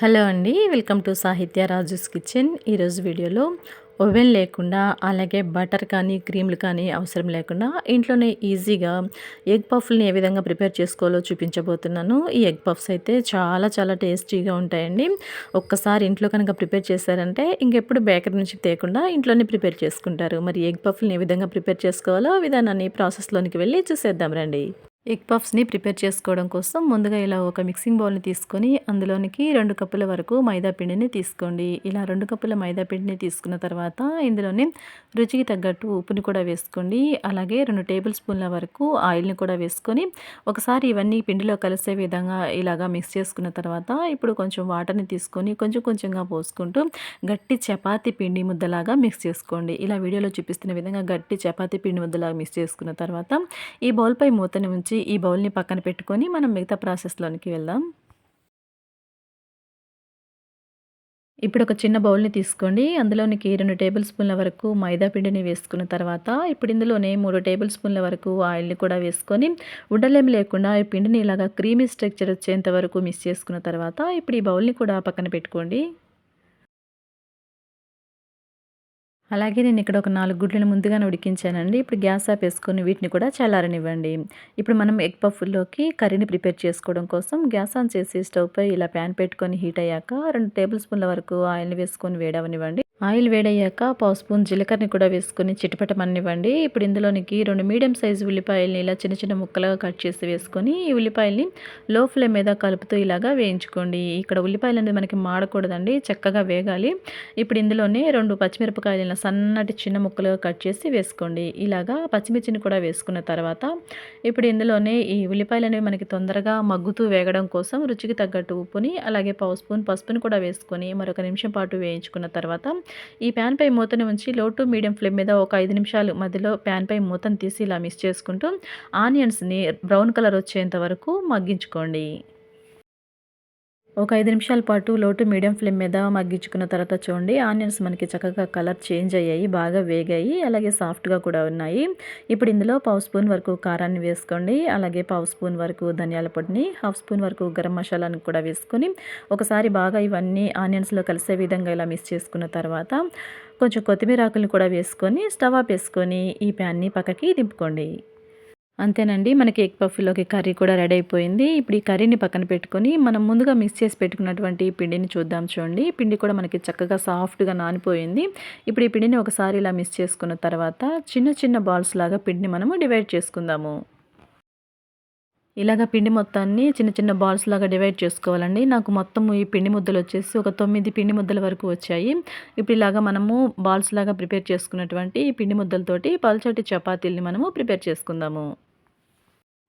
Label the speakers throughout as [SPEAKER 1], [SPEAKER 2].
[SPEAKER 1] Hello అండి welcome to సాహిత్య Raju's kitchen. ఈరోజు వీడియోలో ఓవెన్ లేకుండా అలాగే బటర్ కానీ క్రీమ్లు కానీ అవసరం లేకుండా ఇంట్లోనే ఈజీగా ఎగ్ పఫ్లని ఏ విధంగా ప్రిపేర్ చేసుకోవాలో చూపించబోతున్నాను. ఈ ఎగ్ పఫ్స్ అయితే చాలా చాలా టేస్టీగా ఉంటాయండి. ఒక్కసారి ఇంట్లో కనుక ప్రిపేర్ చేశారంటే ఇంకెప్పుడు బేకరీ నుంచి తేకుండా ఇంట్లోనే ప్రిపేర్ చేసుకుంటారు. మరి ఎగ్ పఫ్ని ఏ విధంగా ప్రిపేర్ చేసుకోవాలో విధానాన్ని ప్రాసెస్లోనికి వెళ్ళి చూసేద్దాం రండి. ఎగ్ పఫ్స్ని ప్రిపేర్ చేసుకోవడం కోసం ముందుగా ఇలా ఒక మిక్సింగ్ బౌల్ని తీసుకొని అందులోనికి రెండు కప్పుల వరకు మైదా పిండిని తీసుకోండి. ఇలా రెండు కప్పుల మైదా పిండిని తీసుకున్న తర్వాత ఇందులోనే రుచికి తగ్గట్టు ఉప్పుని కూడా వేసుకోండి. అలాగే రెండు టేబుల్ స్పూన్ల వరకు ఆయిల్ని కూడా వేసుకొని ఒకసారి ఇవన్నీ పిండిలో కలిసే విధంగా ఇలాగా మిక్స్ చేసుకున్న తర్వాత ఇప్పుడు కొంచెం వాటర్ని తీసుకొని కొంచెం కొంచెంగా పోసుకుంటూ గట్టి చపాతీ పిండి ముద్దలాగా మిక్స్ చేసుకోండి. ఇలా వీడియోలో చూపిస్తున్న విధంగా గట్టి చపాతీ పిండి ముద్దలాగా మిక్స్ చేసుకున్న తర్వాత ఈ బౌల్పై మూతని ఉంచి ఈ బౌల్ని పక్కన పెట్టుకొని మనం మిగతా ప్రాసెస్లోనికి వెళ్దాం. ఇప్పుడు ఒక చిన్న బౌల్ని తీసుకోండి. అందులోనికి రెండు టేబుల్ స్పూన్ల వరకు మైదా పిండిని వేసుకున్న తర్వాత ఇప్పుడు ఇందులోనే మూడు టేబుల్ స్పూన్ల వరకు ఆయిల్ని కూడా వేసుకొని ఉండలేమి లేకుండా ఈ పిండిని ఇలాగా క్రీమీ స్ట్రక్చర్ వచ్చేంత వరకు మిక్స్ చేసుకున్న తర్వాత ఇప్పుడు ఈ బౌల్ని కూడా పక్కన పెట్టుకోండి. అలాగే నేను ఇక్కడ ఒక నాలుగు గుడ్లను ముందుగానే ఉడికించానండి. ఇప్పుడు గ్యాస్ ఆపేసుకొని వేసుకొని వీటిని కూడా చల్లారనివ్వండి. ఇప్పుడు మనం ఎగ్ పఫ్లోకి కర్రీని ప్రిపేర్ చేసుకోవడం కోసం గ్యాస్ ఆన్ చేసి స్టవ్ పై ఇలా ప్యాన్ పెట్టుకొని హీట్ అయ్యాక రెండు టేబుల్ స్పూన్ల వరకు ఆయిల్ని వేసుకొని వేడవనివ్వండి. ఆయిల్ వేడయ్యాక పావు స్పూన్ జీలకర్రని కూడా వేసుకొని చిటపటమనివ్వండి ఇప్పుడు ఇందులోనికి రెండు మీడియం సైజు ఉల్లిపాయల్ని ఇలా చిన్న చిన్న ముక్కలుగా కట్ చేసి వేసుకొని ఈ ఉల్లిపాయల్ని లో ఫ్లేమ్ మీద కలుపుతూ ఇలాగా వేయించుకోండి. ఇక్కడ ఉల్లిపాయలు అనేది మనకి మాడకూడదండి చక్కగా వేగాలి. ఇప్పుడు ఇందులోనే రెండు పచ్చిమిరపకాయలు సన్నటి చిన్న ముక్కలుగా కట్ చేసి వేసుకోండి. ఇలాగా పచ్చిమిర్చిని కూడా వేసుకున్న తర్వాత ఇప్పుడు ఇందులోనే ఈ ఉల్లిపాయలు అనేవి మనకి తొందరగా మగ్గుతూ వేగడం కోసం రుచికి తగ్గట్టు ఉప్పుని అలాగే పావు స్పూన్ పసుపుని కూడా వేసుకొని మరొక నిమిషం పాటు వేయించుకున్న తర్వాత ఈ ప్యాన్పై మూతని ఉంచి లో టు మీడియం ఫ్లేమ్ మీద ఒక ఐదు నిమిషాలు మధ్యలో ప్యాన్పై మూతను తీసి ఇలా మిక్స్ చేసుకుంటూ ఆనియన్స్ని బ్రౌన్ కలర్ వచ్చేంత వరకు మగ్గించుకోండి. ఒక ఐదు నిమిషాల పాటు లోటు మీడియం ఫ్లేమ్ మీద మగ్గించుకున్న తర్వాత చూడండి ఆనియన్స్ మనకి చక్కగా కలర్ చేంజ్ అయ్యాయి బాగా వేగాయి అలాగే సాఫ్ట్గా కూడా ఉన్నాయి. ఇప్పుడు ఇందులో పావు స్పూన్ వరకు కారాన్ని వేసుకోండి అలాగే పావు స్పూన్ వరకు ధనియాల పొడిని హాఫ్ స్పూన్ వరకు గరం మసాలాని కూడా వేసుకొని ఒకసారి బాగా ఇవన్నీ ఆనియన్స్లో కలిసే విధంగా ఇలా మిక్స్ చేసుకున్న తర్వాత కొంచెం కొత్తిమీర ఆకులను కూడా వేసుకొని స్టవ్ ఆఫ్ వేసుకొని ఈ ప్యాన్ని పక్కకి దింపుకోండి. అంతేనండి. మనకి ఎగ్ పఫ్లోకి కర్రీ కూడా రెడీ అయిపోయింది. ఇప్పుడు ఈ కర్రీని పక్కన పెట్టుకొని మనం ముందుగా మిక్స్ చేసి పెట్టుకున్నటువంటి పిండిని చూద్దాం చూడండి. పిండి కూడా మనకి చక్కగా సాఫ్ట్గా నానిపోయింది. ఇప్పుడు ఈ పిండిని ఒకసారి ఇలా మిక్స్ చేసుకున్న తర్వాత చిన్న చిన్న బాల్స్ లాగా పిండిని మనము డివైడ్ చేసుకుందాము. ఇలాగ పిండి మొత్తాన్ని చిన్న చిన్న బాల్స్ లాగా డివైడ్ చేసుకోవాలండి. నాకు మొత్తం ఈ పిండి ముద్దలు వచ్చేసి ఒక తొమ్మిది పిండి ముద్దల వరకు వచ్చాయి. ఇప్పుడు ఇలాగ మనము బాల్స్ లాగా ప్రిపేర్ చేసుకున్నటువంటి ఈ పిండి ముద్దలతోటి పల్చటి చపాతీల్ని మనము ప్రిపేర్ చేసుకుందాము.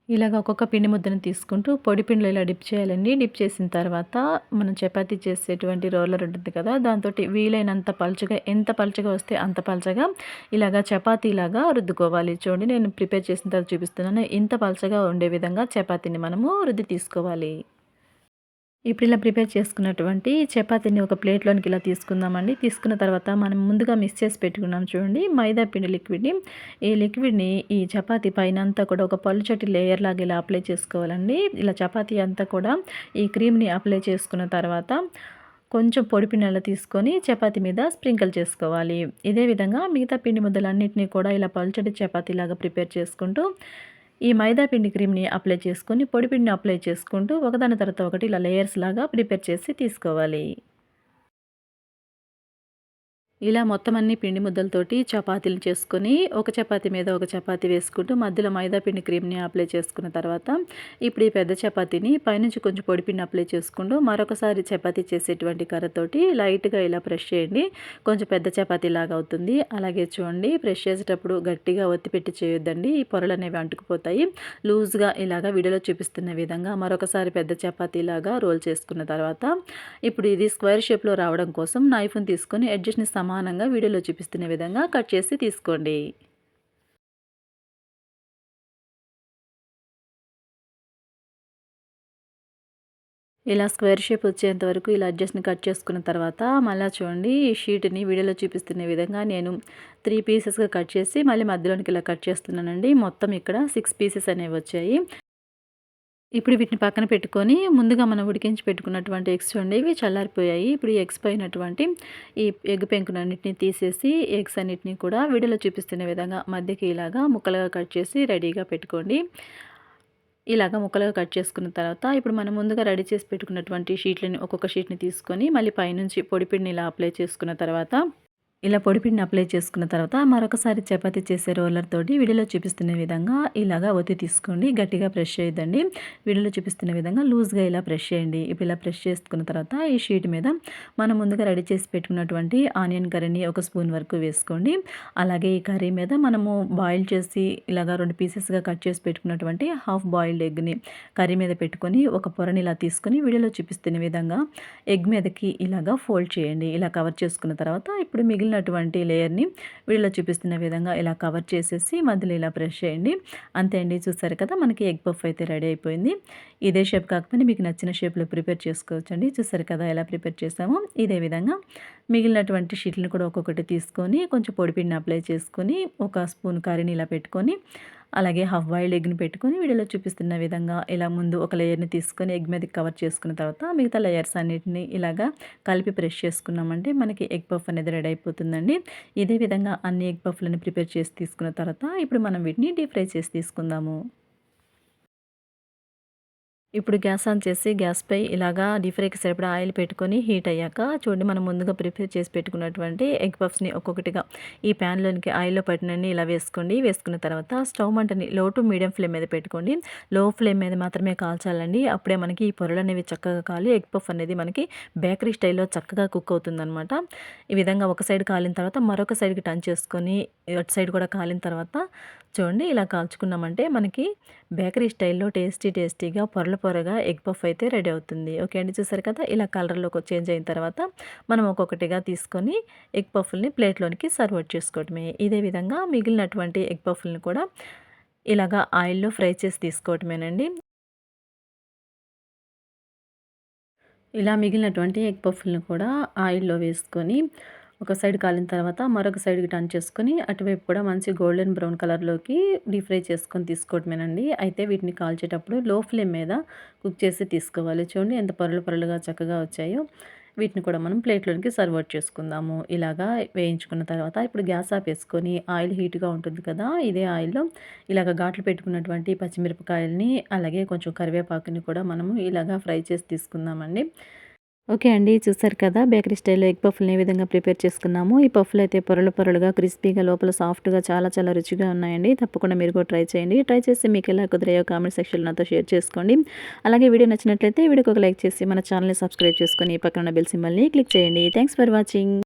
[SPEAKER 1] ఇలాగ ఒక్కొక్క పిండి ముద్దను తీసుకుంటూ పొడి పిండిలో ఇలా డిప్ చేయాలండి. డిప్ చేసిన తర్వాత మనం చపాతీ చేసేటువంటి రోలర్ ఉంటుంది కదా దాంతో వీలైనంత పలుచగా ఎంత పలుచగా వస్తే అంత పలుచగా ఇలాగా చపాతీలాగా రుద్దుకోవాలి. చూడండి నేను ప్రిపేర్ చేసిన తర్వాత చూపిస్తున్నాను. ఇంత పలుచగా ఉండే విధంగా చపాతీని మనము రుద్ది తీసుకోవాలి. ఇప్పుడు ఇలా ప్రిపేర్ చేసుకున్నటువంటి చపాతీని ఒక ప్లేట్లోనికి ఇలా తీసుకుందామండి. తీసుకున్న తర్వాత మనం ముందుగా మిక్స్ చేసి పెట్టుకున్నాం చూడండి. మైదా పిండి లిక్విడ్ని ఈ లిక్విడ్ని ఈ చపాతీ పైన అంతా కూడా ఒక పలుచటి లేయర్ లాగా ఇలా అప్లై చేసుకోవాలండి. ఇలా చపాతీ అంతా కూడా ఈ క్రీమ్ని అప్లై చేసుకున్న తర్వాత కొంచెం పొడి పిండిలా తీసుకొని చపాతీ మీద స్ప్రింకిల్ చేసుకోవాలి. ఇదే విధంగా మిగతా పిండి ముద్దలన్నింటినీ కూడా ఇలా పలుచటి చపాతీలాగా ప్రిపేర్ చేసుకుంటూ ఈ మైదా పిండి క్రీమ్ని అప్లై చేసుకొని పొడిపిండిని అప్లై చేసుకుంటూ ఒకదాని తర్వాత ఒకటి ఇలా లేయర్స్ లాగా ప్రిపేర్ చేసి తీసుకోవాలి. ఇలా మొత్తం అన్ని పిండి ముద్దలతోటి చపాతీలు చేసుకొని ఒక చపాతీ మీద ఒక చపాతీ వేసుకుంటూ మధ్యలో మైదా పిండి క్రీమ్ని అప్లై చేసుకున్న తర్వాత ఇప్పుడు ఈ పెద్ద చపాతీని పైనుంచి కొంచెం పొడి పిండి అప్లై చేసుకుంటూ మరొకసారి చపాతీ చేసేటువంటి కర్రతోటి లైట్గా ఇలా ప్రెష్ చేయండి. కొంచెం పెద్ద చపాతీ లాగా అవుతుంది. అలాగే చూడండి ప్రెష్ చేసేటప్పుడు గట్టిగా ఒత్తిపెట్టి చేయొద్దండి. ఈ పొరలు అనేవి అంటుకుపోతాయి. లూజ్గా ఇలాగా వీడియోలో చూపిస్తున్న విధంగా మరొకసారి పెద్ద చపాతీ లాగా రోల్ చేసుకున్న తర్వాత ఇప్పుడు ఇది స్క్వేర్ షేప్లో రావడం కోసం నైఫ్ని తీసుకొని అడ్జస్ట్ని సమానంగా వీడియోలో చూపిస్తున్న విధంగా కట్ చేసి తీసుకోండి. ఇలా స్క్వేర్ షేప్ వచ్చేంత వరకు ఇలా అడ్జస్ట్ని కట్ చేసుకున్న తర్వాత మళ్ళీ చూడండి ఈ షీట్ని వీడియోలో చూపిస్తున్న విధంగా నేను త్రీ పీసెస్గా కట్ చేసి మళ్ళీ మధ్యలోనికి ఇలా కట్ చేస్తున్నానండి. మొత్తం ఇక్కడ సిక్స్ పీసెస్ అనేవి వచ్చాయి. ఇప్పుడు వీటిని పక్కన పెట్టుకొని ముందుగా మనం ఉడికించి పెట్టుకున్నటువంటి ఎగ్స్ చూడండి ఇవి చల్లారిపోయాయి. ఇప్పుడు ఈ ఎగ్స్ పోయినటువంటి ఈ ఎగ్ పెంకునన్నింటిని తీసేసి ఎగ్స్ అన్నిటిని కూడా వీడియోలో చూపిస్తున్న విధంగా మధ్యకి ఇలాగా ముక్కలుగా కట్ చేసి రెడీగా పెట్టుకోండి. ఇలాగ ముక్కలుగా కట్ చేసుకున్న తర్వాత ఇప్పుడు మనం ముందుగా రెడీ చేసి పెట్టుకున్నటువంటి షీట్లని ఒక్కొక్క షీట్ని తీసుకొని మళ్ళీ పైనుంచి పొడిపిండిని ఇలా అప్లై చేసుకున్న తర్వాత ఇలా పొడిపిండిని అప్లై చేసుకున్న తర్వాత మరొకసారి చపాతీ చేసే రోలర్ తోటి వీడియోలో చూపిస్తున్న విధంగా ఇలాగా ఒత్తి తీసుకోండి గట్టిగా ప్రెష్ చేయొద్దండి. వీడియోలో చూపిస్తున్న విధంగా లూజ్గా ఇలా ప్రెష్ చేయండి. ఇప్పుడు ఇలా ప్రెష్ చేసుకున్న తర్వాత ఈ షీట్ మీద మనం ముందుగా రెడీ చేసి పెట్టుకున్నటువంటి ఆనియన్ కర్రీని ఒక స్పూన్ వరకు వేసుకోండి. అలాగే ఈ కర్రీ మీద మనము బాయిల్ చేసి ఇలాగా రెండు పీసెస్గా కట్ చేసి పెట్టుకున్నటువంటి హాఫ్ బాయిల్డ్ ఎగ్ని కర్రీ మీద పెట్టుకొని ఒక పొరని ఇలా తీసుకొని వీడియోలో చూపిస్తున్న విధంగా ఎగ్ మీదకి ఇలాగా ఫోల్డ్ చేయండి. ఇలా కవర్ చేసుకున్న తర్వాత ఇప్పుడు మిగిలిన మిగిలినటువంటి లేయర్ని వీళ్ళు చూపిస్తున్న విధంగా ఇలా కవర్ చేసేసి మధ్యలో ఇలా ప్రెస్ చేయండి. అంతే అండి చూసారు కదా మనకి ఎగ్ పఫ్ అయితే రెడీ అయిపోయింది. ఇదే షేప్ కాకపోతే మీకు నచ్చిన షేప్లో ప్రిపేర్ చేసుకోవచ్చండి. చూసారు కదా ఎలా ప్రిపేర్ చేసామో ఇదే విధంగా మిగిలినటువంటి షీట్లను కూడా ఒక్కొక్కటి తీసుకొని కొంచెం పొడిపిండిని అప్లై చేసుకొని ఒక స్పూన్ కర్రీని ఇలా పెట్టుకొని అలాగే హాఫ్ బాయిల్డ్ ఎగ్ని పెట్టుకొని వీడియోలో చూపిస్తున్న విధంగా ఇలా ముందు ఒక లేయర్ని తీసుకొని ఎగ్ మీద కవర్ చేసుకున్న తర్వాత మిగతా లేయర్స్ అన్నిటిని ఇలాగా కలిపి ప్రెష్ చేసుకున్నామంటే మనకి ఎగ్ పఫ్ అనేది రెడీ అయిపోతుందండి. ఇదే విధంగా అన్ని ఎగ్ పఫ్లను ప్రిపేర్ చేసి తీసుకున్న తర్వాత ఇప్పుడు మనం వీటిని డీప్ ఫ్రై చేసి తీసుకుందాము. ఇప్పుడు గ్యాస్ ఆన్ చేసి గ్యాస్పై ఇలాగా డీప్ ఫ్రైకి సరిపడా ఆయిల్ పెట్టుకొని హీట్ అయ్యాక చూడండి మనం ముందుగా ప్రిపేర్ చేసి పెట్టుకున్నటువంటి ఎగ్ పఫ్స్ని ఒక్కొక్కటిగా ఈ ప్యాన్లోనికి ఆయిల్లో పట్టినన్ని ఇలా వేసుకోండి. వేసుకున్న తర్వాత స్టవ్ మంటని లో టు మీడియం ఫ్లేమ్ మీద పెట్టుకోండి. లో ఫ్లేమ్ మీద మాత్రమే కాల్చాలండి. అప్పుడే మనకి ఈ పొరలు అనేవి చక్కగా కాలి. ఎగ్ పఫ్ అనేది మనకి బేకరీ స్టైల్లో చక్కగా కుక్ అవుతుందన్నమాట. ఈ విధంగా ఒక సైడ్ కాలిన తర్వాత మరొక సైడ్కి టర్న్ చేసుకొని అటు సైడ్ కూడా కాలిన తర్వాత చూడండి ఇలా కాల్చుకున్నామంటే మనకి బేకరీ స్టైల్లో టేస్టీ టేస్టీగా పొరలు పొరగా ఎగ్ పఫ్ అయితే రెడీ అవుతుంది. ఓకే అండి చూసారు కదా? ఇలా కలర్లోకి చేంజ్ అయిన తర్వాత మనం ఒక్కొక్కటిగా తీసుకొని ఎగ్ పఫ్ల్ని ప్లేట్లోనికి సర్వ్ చేసుకోవటమే ఇదే విధంగా మిగిలినటువంటి ఎగ్ పఫ్ని కూడా ఇలాగా ఆయిల్లో ఫ్రై చేసి తీసుకోవటమేనండి ఇలా మిగిలినటువంటి ఎగ్ పఫ్ని కూడా ఆయిల్లో వేసుకొని ఒక సైడ్ కాలిన తర్వాత మరొక సైడ్కి టర్న్ చేసుకొని అటువైపు కూడా మంచి గోల్డెన్ బ్రౌన్ కలర్లోకి డీప్ ఫ్రై చేసుకొని తీసుకోవటమేనండి అయితే వీటిని కాల్చేటప్పుడు లో ఫ్లేమ్ మీద కుక్ చేసి తీసుకోవాలి. చూడండి ఎంత పొరలు పొరలుగా చక్కగా వచ్చాయో. వీటిని కూడా మనం ప్లేట్లోనికి సర్వ్ చేసుకుందాము. ఇలాగా వేయించుకున్న తర్వాత ఇప్పుడు గ్యాస్ ఆఫ్ వేసుకొని ఆయిల్ హీట్గా ఉంటుంది కదా ఇదే ఆయిల్లో ఇలాగ ఘాట్లు పెట్టుకున్నటువంటి పచ్చిమిరపకాయలని అలాగే కొంచెం కరివేపాకుని కూడా మనము ఇలాగా ఫ్రై చేసి తీసుకుందామండి. ఓకే అండి చూసారు కదా బేకరీ స్టైల్లో ఎగ్ పఫ్లు ఏ విధంగా ప్రిపేర్ చేసుకున్నాము. ఈ పఫ్లు అయితే పొరలు పొరలుగా క్రిస్పీగా లోపల సాఫ్ట్గా చాలా చాలా రుచిగా ఉన్నాయండి. తప్పకుండా మీరు కూడా ట్రై చేయండి. ట్రై చేసి మీకు ఎలా కుదిరాయో కామెంట్ సెక్షన్లో నాతో షేర్ చేసుకోండి. అలాగే వీడియో నచ్చినట్లయితే వీడియోకి ఒక లైక్ చేసి మన ఛానల్ని సబ్స్క్రైబ్ చేసుకొని పక్కన బెల్ సింబల్ని క్లిక్ చేయండి. Thanks for watching.